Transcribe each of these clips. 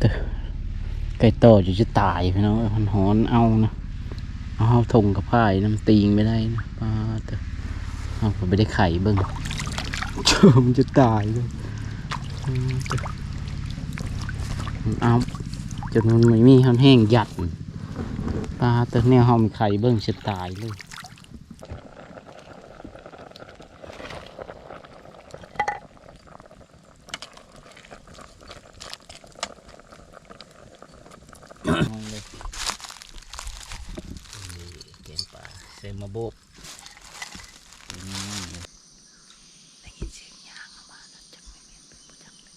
เตอไก่ต่ออยู่จะตายพี่น้องมันหอนเอานะเอาทงกับพายน้ำตีงไม่ได้นะปลาเตอเอาผมไม่ได้ไข่เบิ้งเชื่อมันจะตายเลยเอาจนมันไม่มีห้แห้งหยัดปลาเตอเนี่ยเขามไข่เบิ้งจะตายเลย มองเลยนี่เกมป่าเซมาโบกอืมได้ยินเสียงยางออกมาแล้วจักไม่เมียนเป็นประจำเลย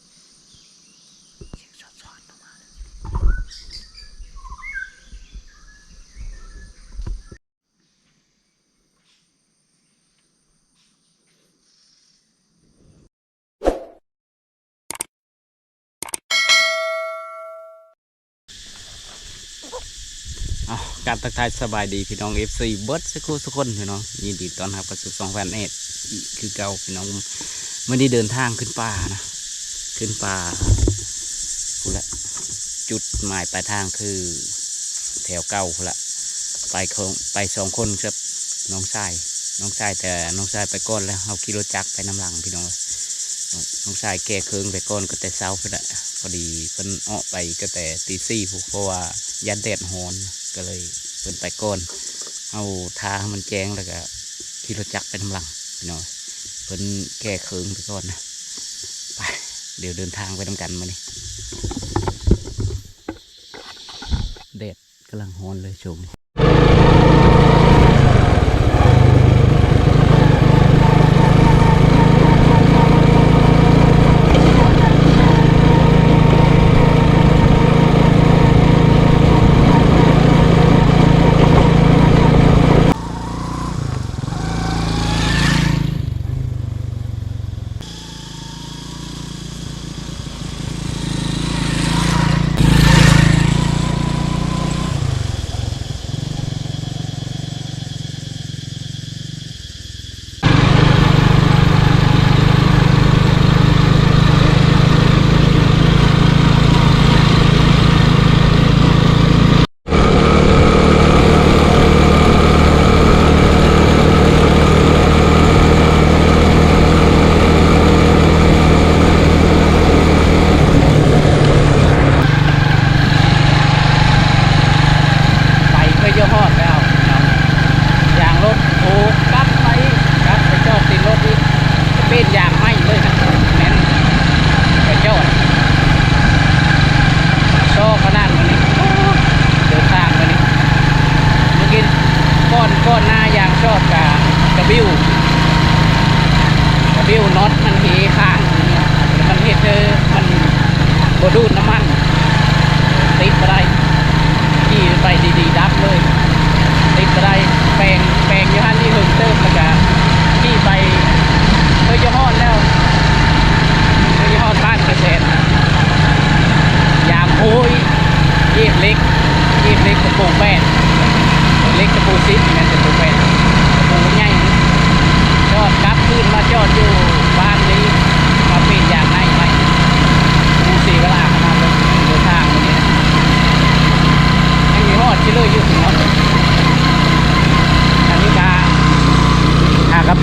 เสียงสอดๆออกมาเลยเอา การทักทายสบายดีพี่น้อง FC เบิร์ดสักครู่สักคนพี่น้องยินดีต้อนรับกับสู่สองแฟนเอ็ดคือเก่าพี่น้องไม่ได้เดินทางขึ้นป่านะ ขึ้นป่าพูละจุดหมายปลายทางคือแถวเก่าพูละไปคงไปสองคนครับน้องชายน้องชายแต่น้องชายไปก้อนแล้วเอากิโลจักรไปน้ำหลังพี่น้องน้องชายแก้เคืองไปก้อนก็แต่เช้าพูละพอดีเพิ่นออไปก็แต่ตีสี่เพราะว่ายันแดดฮอน ก็เลยเพิ่นไปก้อนเอาทาให้มันแจ้งแล้วก็ขี่รถจักรไปน้ำลังพี่น้องเพิ่นแก้เคืองไปก่อนนะไปเดี๋ยวเดินทางไปทำกันมานี่แดดกำลังฮอนเลยชม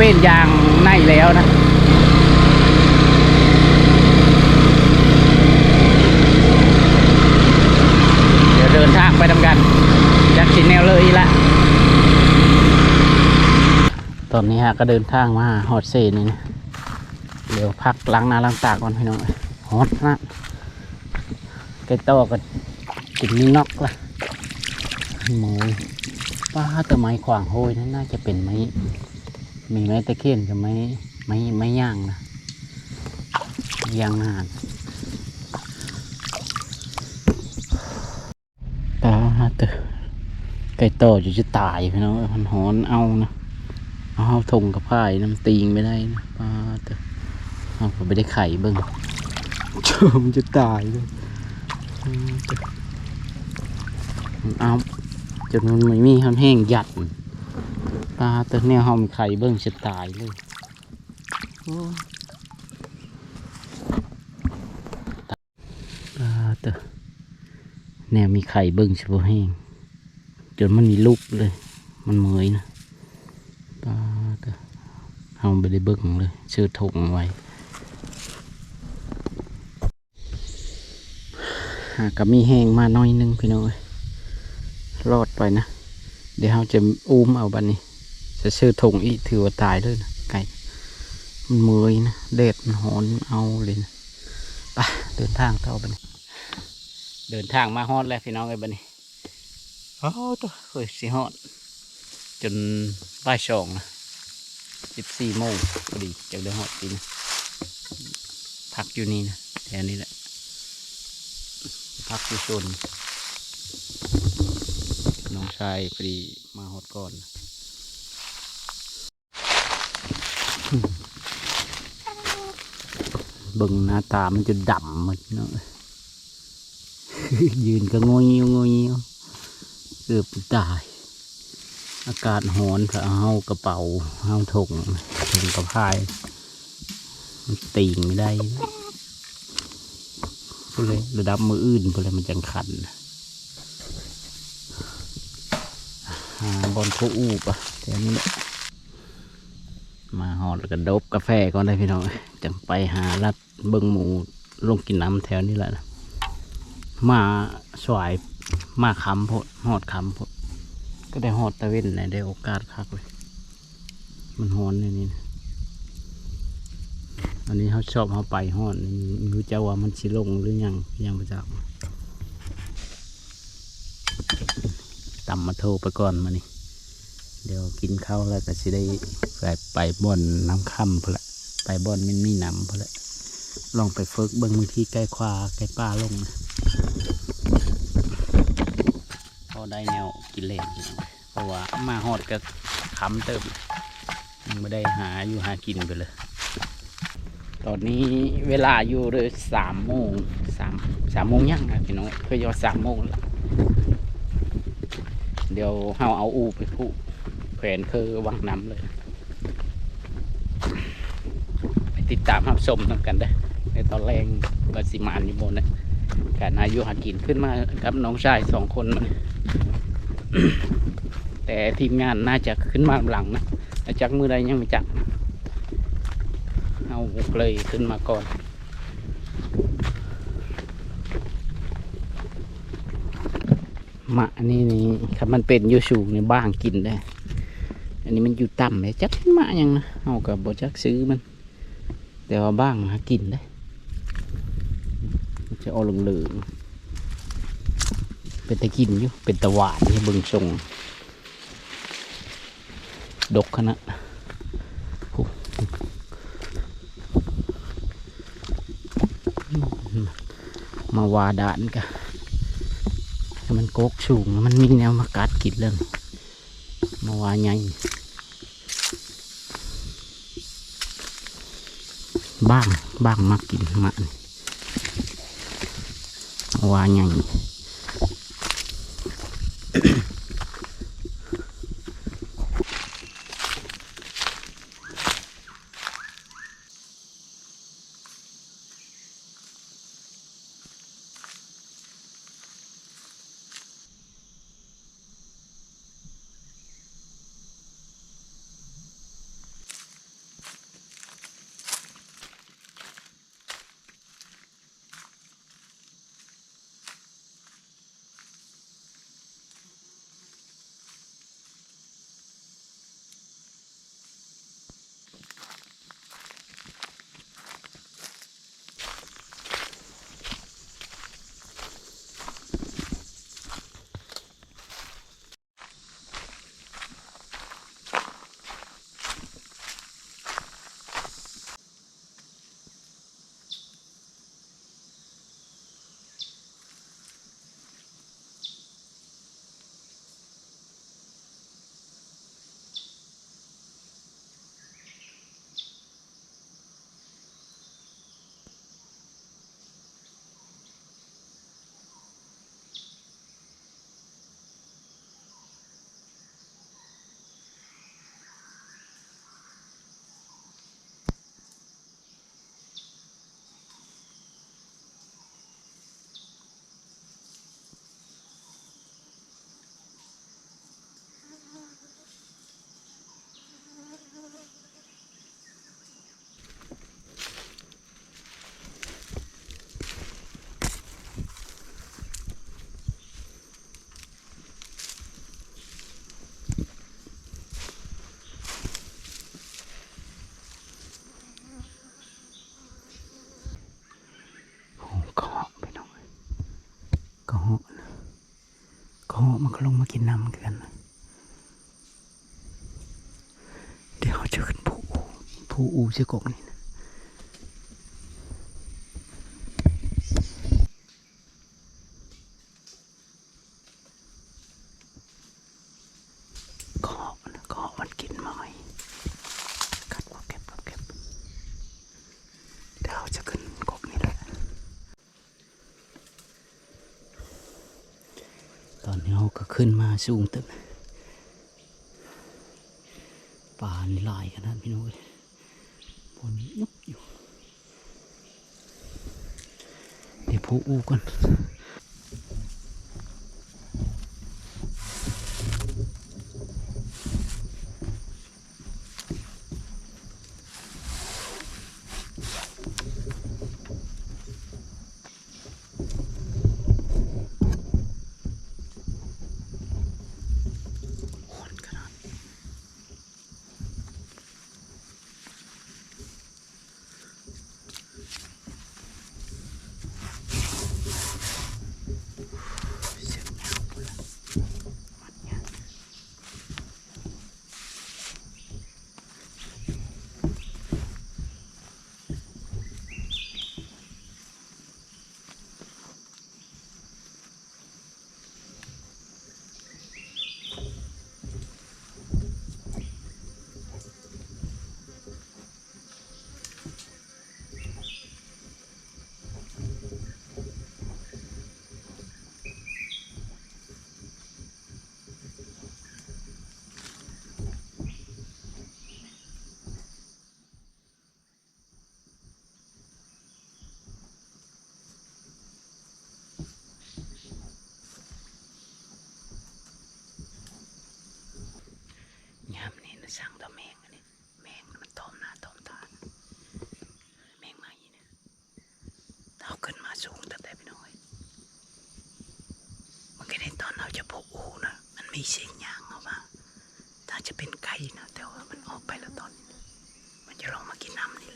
เป็นยางในแล้วนะเดี๋ยวเดินทางไปทำกันจากชินแนวเลยละตอนนี้ฮะก็เดินทางมาฮอดเซนี่นะเดี๋ยวพักล้างหน้าล้างตาก่อนพี่น้องเอ้ยฮอตนะไก่โตอก็กินนี่นอกละหมูป้าแต่ไม้ขวางโหยนั่นน่าจะเป็นไม้ มีไม้ตะเคียนกับไม้ไม้ไม้ย่างนะย่างนานปลาเตอไก่โตออยู่จะตายพี่น้องมันหอนเอานะเอาทงกับพายน้ำตีงไม่ได้นะปลาเตอเอาผมไม่ได้ไข่เบิ้งเชื่อมันจะตายเลยเอาจนมันไม่มีห้แห้งหยัด ปลาเตอเนี่ยเขามีไข่เบิ้งจะตายเลยปลาเตอแนวมีไข่เบิ่งเฉพาะแห้งจนมันมีลูกเลย มันเหมยนะปลาตะเอาไปได้เบิ่งเลยเชื่อถงไว้ก็มีแห้งมาหน้อยนึงพี่น้องเอ้ยรอดไปนะ เดี๋ยวเราจะอุ้มเอาบันนี้ จะเชื่อถงอีกถือว่าตายเลยนะไก่มันเหมยนะเด็ดมันหอนเอาเลยนะไปเดินทางต่อบันนี้เดินทางมาฮอดแล้วพี่น้องไอ้บันนี้โอ้ตัวเฮ้ยสิฮอด จนบ่ายสองนะสิบสี่โมงพอดีจะได้ฮอดจริงพักอยู่นี่นะแถวนี้แหละพักอยู่ชนน้องชายพอดีมาฮอดก่อน เบิ่งหน้าตามันจะดำหมดเนาะยืนก็งอยเงียวงอยเงียวเกือบตาย อากาศหอนพระเฮากระเป๋าเฮาถงถงกระพาย มันตีงไม่ได้พูดเลยระดับมืออื่นพูดเลยมันจังขันหาบอลโคอูปะแถวนี้แหอดแล้วก็ดบกาแฟก่อนได้พี่น้องจังไปหาลัดเบิ้งหมูลงกินน้ำแถวนี้แหละนะมาสวายมาคำพดหอดคำพดก็ได้หอดตะเวนในได้โอกาสคักเลยมันหอนในนี่นะอันนี้เขาชอบเขาไปหอดนี่ไม่รู้จะว่ามันสิลงหรือยังยังประจักตำมาโทรไปก่อนมานี่ เดี๋ยวกินข้าวแล้วก็สิได้ไปไปบ่อนน้ำค่ำพนละไปบ่อนมันมีน้ำพนละลองไปเฟิกเบิ้งบางที่ใกล้ควาใกล้ป้าลงนะพอได้แนวกินเล่นเพราะว่ามาหอดก็ค้ำเติมยังไม่ได้หาอยู่หากินไปเลย ตอนนี้เวลาอยู่เลยสามโมงสามสามโมงยังนะพี่น้องเคยยอดสามโมงแล้วเดี๋ยวเฮาเอาอูไปผูก แขวนคือวังน้ำเลยไปติดตามรับชมนำกันได้ในตอนแรงบาสิมานอยู่บนนะการอายุหากินขึ้นมากับน้องชายสองคนมันแต่ทีมงานน่าจะขึ้นมาหลังนะจักมือใดยังไม่จักเอาเลยขึ้นมาก่อนมะนนี้นี่ครับมันเป็นยูสูงในบ้างกินได้ อันนี้มันอยู่ต่ำเลยจักมะยังนะเอากับบจักซื้อมัน แต่ว่าบ้างหากินได้จะเอาเหลืองๆเป็นตะกินอยู่ เป็นตะหวานที่เบิ่งทรงดกขนาดมาวาดานกะให้มันโกกสูง มันมีแนวมากัดกินเรื่องมาวาใหญ่ บ้างบ้างมากินมานี่ว่าไงเหา มันก็ลงมากินน้ำกัน เดี๋ยวจะขึ้นผู้อูผู้อูเชือกกนี่นะเกาะมันเกาะมันกินไม้กัดก็เก็บก็เก็บ เดี๋ยวจะขึ้นกกนี่แหละ ตอนนี้เราก็ ขึ้นมาสูงตึกป่านี่ลายขนาดพี่น้อยบนยุบอยู่ เดี๋ยวพูอูก่อนโอนขนาดเสียงยาวหมดแล้วมันยาวๆยามนี่นะสั่งต่อแมงอันนี้แมงมันตอมหน้าตอมตา แมงมาอีเนี่ยเอาขึ้นมาสูงแต่แต่พี่น้อย มันก็ได้ตอนเราจะพกอูนะ มันมีเสียงยางออกมาถ้าจะเป็นไก่นะแต่ว่ามันออกไปแล้วตอนนี้มันจะลองมากินน้ำนี่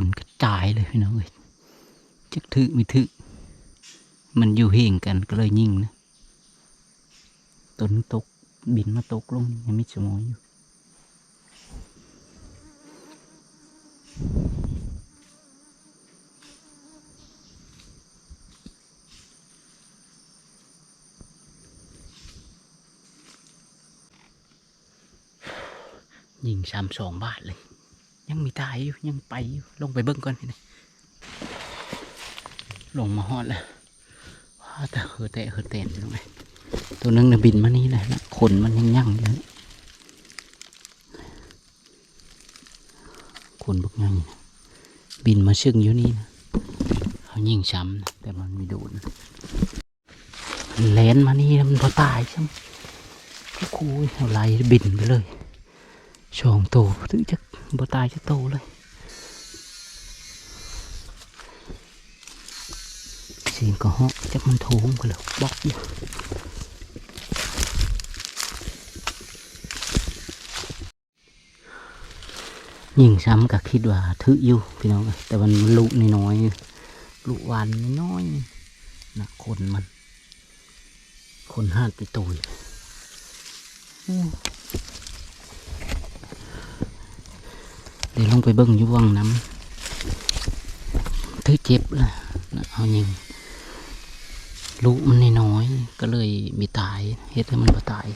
คนกระจายเลยพี่น้องเอ้ยจักถึกไม่ถึกมันอยู่เฮงกันก็เลยยิงนะต้นตกบินมาตกลงยังมิดสมองอยู่ยิงสามสองบาทเลย ยังมีตายอยู่ยังไปอยู่ลงไปเบิ้งก่อนพี่นะลงมาฮอดแล้วว้าแต่เฮอแตะเฮอแตนลงไปตัวนึงน่ะบินมานี่แหละนะขนมันยังยั่งอยู่นะขนบักยั่งอยู่นะบินมาชึ่งอยู่นี่นะเขายิงช้ำนะแต่มันไม่โดนมันแลนมานี่มันพอตายใช่ไหมโอ้โหเอาไล่บินไปเลยสองโตถึงจะ บ่ตายจะโตเลยเสียงก็เหาะจักมันโถงกันแล้วบอกอยู่ยิงซ้ำก็คิดว่าถืออยู่พี่น้องแต่มันลุน้อยๆลุวานน้อยๆนะคนมัน คนห้าไปตุยอืม เดี๋ยวลงไปเบิ้งอยู่วังน้ำถือเจ็บละนะเอายิงลูกมันน้อยๆก็เลยมีตายเฮ็ดให้มันบ่ตาย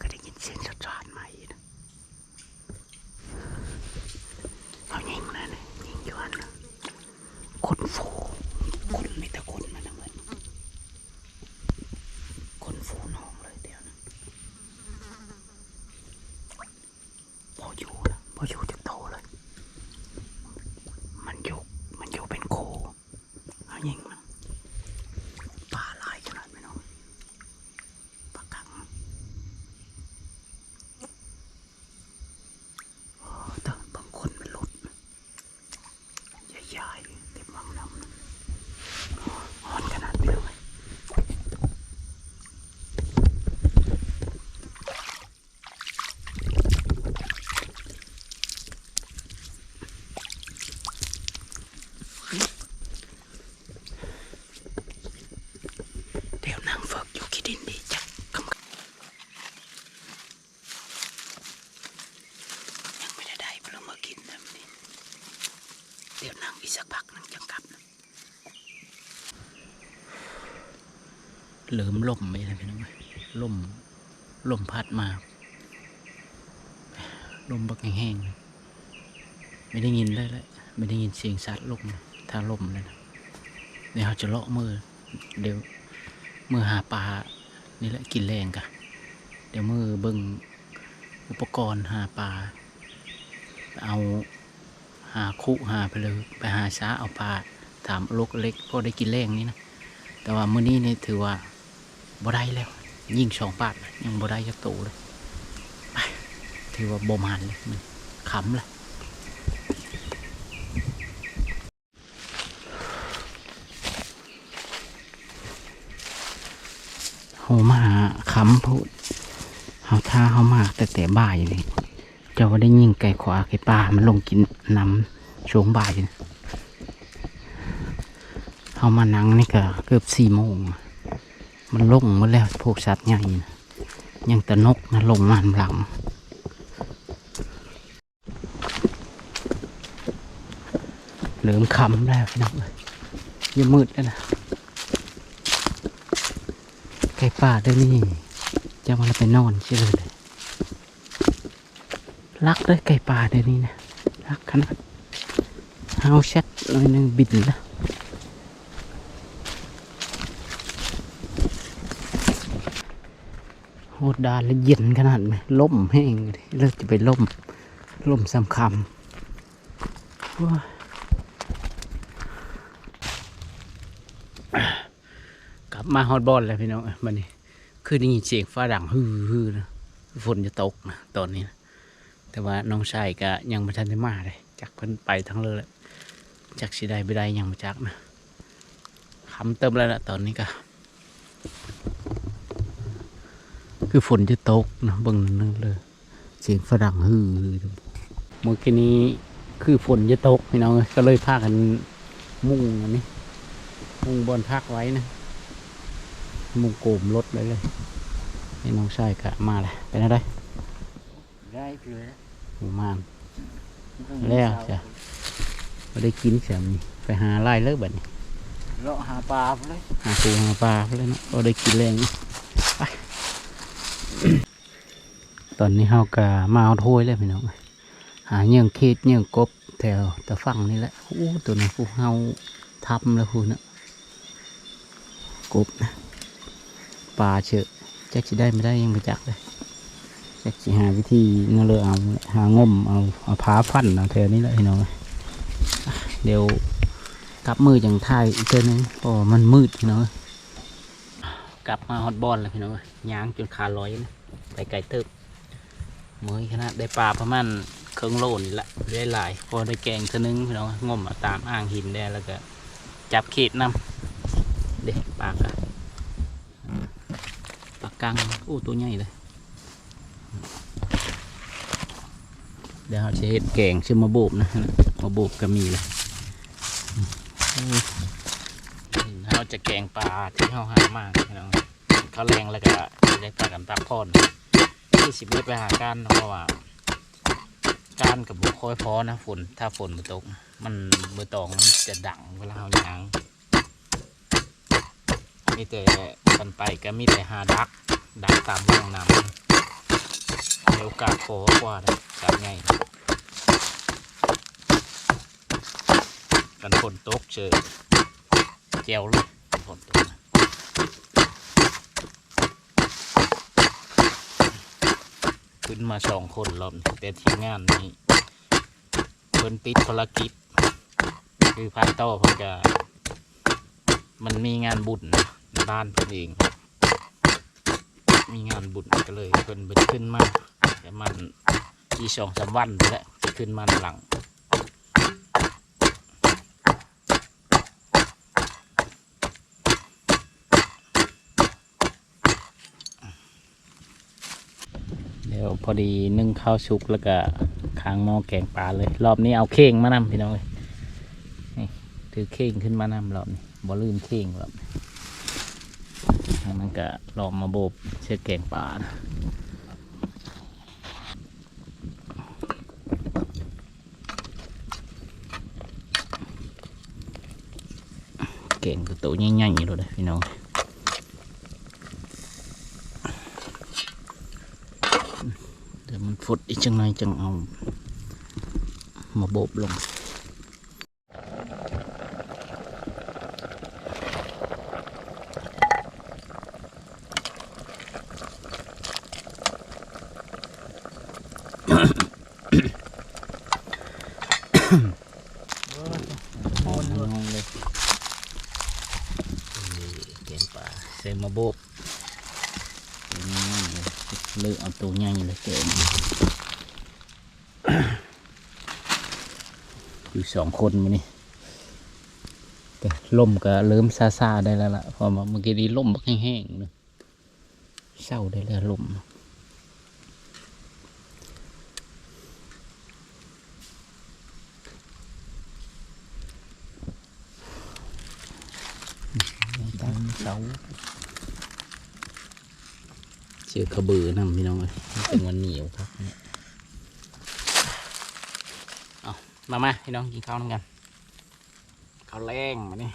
ก็ได้ยินเสียงสะท้านใหม่นะเอายิงนะเนี่ยยิงอยู่อันนะคนฟูคนไม่แต่คนมันนะเหมือนคนฟูน้องเลยเดียวนะพออยู่นะพออยู่จะโตเลย มันอยู่มันอยู่เป็นโคเอายิงมันปลาลายขนาดไม่น้องปลากัง แต่บางคนมันหลุดใหญ่ๆเต็มวังน้ำนะอ่อนขนาดนี้เลยเดี๋ยวนั่งฝึกอยู่ขี้ดินดีจังคำยังไม่ได้ได้เพราะมากินนะนี่เดี๋ยวนั่ง อีกสักพักนึงจังกลับเหลิมล่มไปเลยพี่น้องล่มล่มพัดมาลมบักแห้งๆเลยไม่ได้ยินเลยเลยไม่ได้ยินเสียงสัตว์ลมถ้าลมเลยนะเดี๋ยวเราจะเลาะมือเดี๋ยวมือหาปลานี่แหละกินแรงกะเดี๋ยวมือเบิ่งอุปกรณ์หาปลาเอา หาคุหาไปเลยไปหาช้าเอาปลาถามลูกเล็กก็ได้กินแรงนี่นะแต่ว่ามื้อนี้นี่ถือว่าบ่ได้แล้ว ยิ่งสองบาทยังบ่ได้จักโตเลยไปถือว่าบ่มานเลยมันขำเลยเฮามาขำพูดเฮาท่าเฮามากแต่แต่บ่ายนี่ เจ้าได้ยิงไก่ขวาไก่ปลามันลงกินน้ำช่วงบ่ายเฮามานั่งนี่ก็เกือบสี่โมง มันลงมาแล้วพวกสัตว์ใหญ่ยังแต่นกนะลงมาหลังเหลือมคำแล้วพี่น้องเอ้ยยังมืดแล้วนะไก่ป่าเดี๋ยวนี้จะมันไปนอนเชื่อเลย รักเลยไก่ป่าเดี๋ยวนี้นะรักขนาดเฮาเช็ดหน่อยนึงบินแล้วโหอ้ดาแล้วเย็นขนาดไหมล่มแห้งเลยเลิกจะไปล่มล่มสำคำโอ้ยกลับมาฮอตบอลแล้วพี่น้องมันนี่คือได้ยินเสียงฟ้าดังฮือฮือนะฝนจะตกนะตอนนี้นะ แต่ว่าน้องชายก็ยังไม่ทันได้มาเลยจักเพิ่นไปทั้งเลยแหละจักสิได้ไม่ได้ยังมาจักนะคำเติมแล้วนะตอนนี้ก็คือฝนจะตกนะเบิ่งนึงเลยเสียงฝรั่งฮือเมื่อกี้นี้คือฝนจะตกพี่น้องเอ้ยก็เลยพากันมุ่งอันนี้ มุ่งบอลพักไว้นะมุ่งโกมรถไว้เลยน้องชายกะมาเลยเป็นอะไรได้ เพื่อหมู่มานแล้วจ้ะไม่ได้กินเสียมนี่ไปหาไล่เลิกแบบนี้เลาะหาปลาไปเลยหาปูหาปลาเลยเนาะก็ได้กินแรงไปตอนนี้เฮากะมาเอาถ้วยเลยพี่น้องเอ้ยหาเยื่องเขตเยื่องกบแถวตะฝั่งนี่แหละโอ้ตัวนั้นผู้เฮาทำแล้วคุณนะกบนะปลาเชอะจักสิได้ไม่ได้ยังไม่จักเลย จักสิหาวิธีนั่นเลยเอาหางมเอาเอาพาฟันเอาแถวนี้แหละพี่น้องเอ้ยเดี๋ยวกลับมือจังไทยอีกเท่านึงเพราะว่ามันมืดพี่น้องเอ้ยกลับมาฮอตบอลแล้วพี่น้องยย่างจนขาลอยนะไปไกลเติบมือขนาดได้ปลาประมาณเครื่องโลนี่และได้หลายพอได้แกงเท่านึงพี่น้องเอ้ยงมเอาตามอ่างหินได้แล้วก็จับเขตนำเด็กปลากะปลากังโอ้ตัวใหญ่เลย เดี๋ยวเราจะเห็ดแกงชื่อมาโบบนะมาโบบก็มีเลยเราจะแกงปลาที่เขาหามากน้องเขาแรงแล้วก็ได้ปลากันปลาพอนที่สิบเมตรไปหาการเพราะว่าการกับบุคอยพอนะฝนถ้าฝนมาตก มันเบอตองมันจะดังเวลาเขายางมีแต่กันไปก็มีแต่หาดักดักตามร่องน้ำ โอกาสพอกว่าเลยการไงกันฝนตกเจอแจวเลยฝนตกขึ้นมาสองคนรอบแต่ทีมงานนี้เพิ่นติดภารกิจ คือพายต่อเพิ่นจะมันมีงานบุญนะบ้านเพิ่นเอง มีงานบุญก็เลยเพิ่นไปขึ้นมา มันอีสองสามวันแล้วจะขึ้นมาหลังเดี๋ยวพอดีนึ่งข้าวชุกแล้วก็ค้างหม้อแกงปลาเลย รอบนี้เอาเข่งมานำพี่น้องเลยนี่ถือเข่งขึ้นมานำรอบนี้บ่ลืมเข่งรอบนั้นก็ลองมาโบบเชือกแกงปลานะ แกงตัวโตใหญ่ๆเลยพี่น้องเดี๋ยวมันฝดอีกจังหน่อยจังเอา มาโบบลง โอนงงเลยนี่เก่งป่าใส่มาโบบนี่เลยเลือกเอาตัวใหญ่เลยเก่ง อยู่สองคนมานี่แต่ล่มก็เริ่มซาซาได้แล้วล่ะพอมาเมื่อกี้นี้ล่มบักแห้งๆเนอะเศร้าได้แล้วล่มตั้งเสาเชือกขบือนำพี่น้องเลยเป็นวันเหนียวครับเนี่ยเอา มามาพี่น้องกินข้าวน้ำกันข้าวแรงมานี่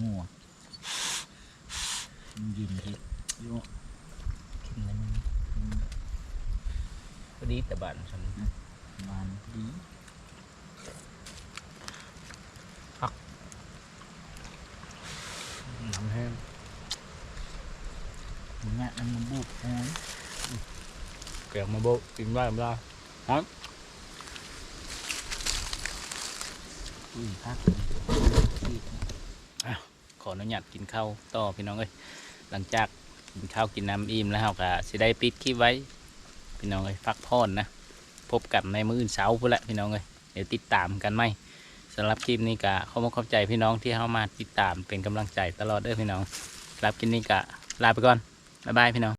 งัวๆมันยินที่อยู่กินแล้วอดีแต่บ้านฉันมันดี น้ำแห้ง เนี่ยมันบุกนะ แกงมาโบะกินได้ไม่ได้อุ้ยพักขออนุญาตกินข้าวต่อพี่น้องเอ้ยหลังจากกินข้าวกินน้ำอิ่มแล้วเราก็สิได้ปิดคลิปไว้ พี่น้องเอ้ยพักผ่อนนะ พบกันในมื้ออื่นเช้าพุ่นแหละพี่น้องเอ้ยเดี๋ยวติดตามกันไหมสำหรับคลิปนี้ก็ขอมาขอบใจพี่น้องที่เข้ามาติดตามเป็นกำลังใจตลอดเด้อพี่น้องสำหรับคลิปนี้ก็ลาไปก่อนบ๊ายบายพี่น้อง